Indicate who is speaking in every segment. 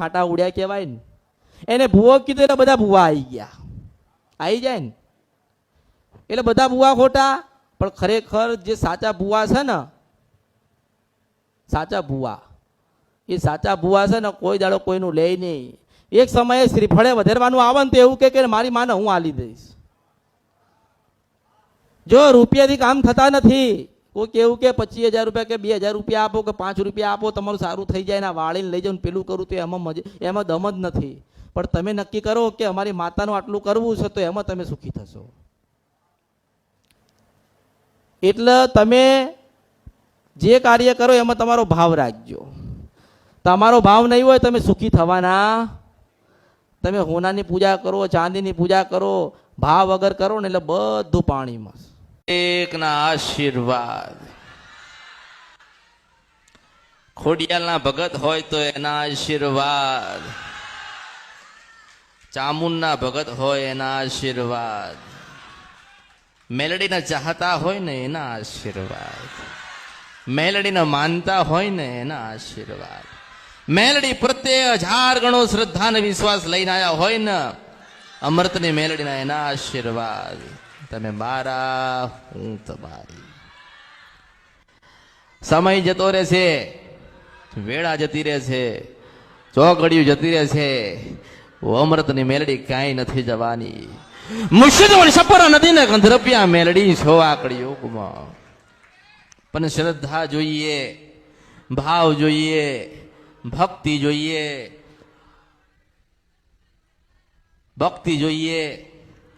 Speaker 1: છાંટા ઉડ્યા કહેવાય ને. એને ભૂવો કીધું એટલે બધા ભૂવા આવી ગયા. આવી જાય ને. એટલે બધા ભૂવા ખોટા, પણ ખરેખર જે સાચા ભૂવા છે ને, સાચા ભૂવા. એ સાચા ભૂવા છે ને, કોઈ દાડો કોઈનું લે નહીં. એક સમયે શ્રીફળે વધારવાનું આવે ને તો એવું કે મારી માને હું આલી દઈશ. જો રૂપિયાથી કામ થતા નથી કોઈ કેવું કે પચીસ હજાર રૂપિયા કે બે હજાર રૂપિયા આપો કે પાંચ રૂપિયા આપો, તમારું સારું થઈ જાય ને વાળીને લઈ જાઉં પેલું કરું તો એમાં મજા, એમાં દમ જ નથી. પણ તમે નક્કી કરો કે અમારી માતાનું આટલું કરવું છે તો એમાં તમે સુખી થશો. એટલે તમે જે કાર્ય કરો એમાં તમારો ભાવ રાખજો. તમારો ભાવ નહીં હોય તમે સુખી થવાના. તમે હોનાની પૂજા કરો, ચાંદીની પૂજા કરો, ભાવ વગર કરો ને એટલે બધું પાણીમાં.
Speaker 2: એકના આશીર્વાદ. ખોડિયાલના ભગત હોય તો એના આશીર્વાદ. ચામુંડના ભગત હોય એના આશીર્વાદ. મેલડીના ચાહતા હોય ને એના આશીર્વાદ. મેલડીને માનતા હોય ને એના આશીર્વાદ. મેલડી પ્રત્યે હજાર ગણો શ્રદ્ધા અને વિશ્વાસ લઈને આવ્યા હોય ને, અમૃતની મેલડીના એના આશીર્વાદ. તમે મારા, હું તમારી. સમય જતો રહેશે, વેળા જતી રહે છે ચોકડિયું જતી રહે છે ઓ અમૃતની મેલડી કાંઈ નથી જવાની. મુશ્કેલ સપરા નદીને ગંધરપિયા મેલડી છો આકડી યોગમાં. પણ શ્રદ્ધા જોઈએ, ભાવ જોઈએ, ભક્તિ જોઈએ ભક્તિ જોઈએ,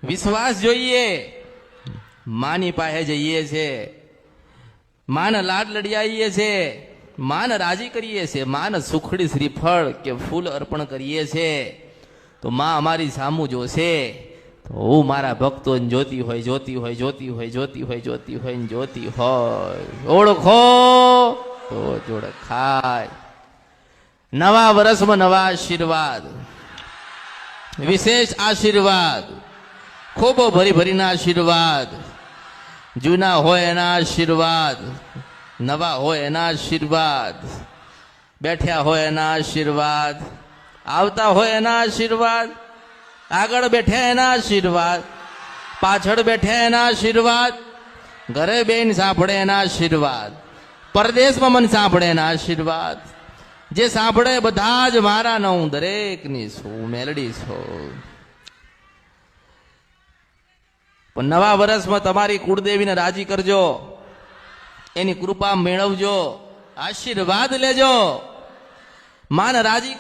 Speaker 2: વિશ્વાસ જોઈએ. માની પાસે જઈએ છે. માને લાડ લડિયાઈએ છે. માન રાજી કરીએ છે. માન સુખડી શ્રીફળ કે ફૂલ અર્પણ કરીએ છે. તો માં અમારી સામું જોશે. તો હું મારા ભક્તોને જોતી હોય જોતી હોય જોતી હોય જોતી હોય જોતી હોય ને જોતી હોય. ઓળખો! તો જોડ ખાય. નવા વર્ષમાં નવા આશીર્વાદ. વિશેષ આશીર્વાદ. ખૂબ ભરી ભરીના આશીર્વાદ. જૂના હોય એના આશીર્વાદ, નવા હોય એના આશીર્વાદ, બેઠ્યા હોય એના આશીર્વાદ, આવતા હોય એના આશીર્વાદ, આગળ બેઠ્યા એના આશીર્વાદ, પાછળ બેઠ્યા એના આશીર્વાદ, ઘરે બેન સાંભળે એના આશીર્વાદ, પરદેશમાં મન સાંભળે એના આશીર્વાદ. જે સાંભળે બધા જ મારા ન દરેકની છું મેલડી છું પણ નવા વર્ષમાં તમારી કુળદેવીને રાજી કરજો. એની કૃપા મેળવજો. આશીર્વાદ લેજો. માન રાજી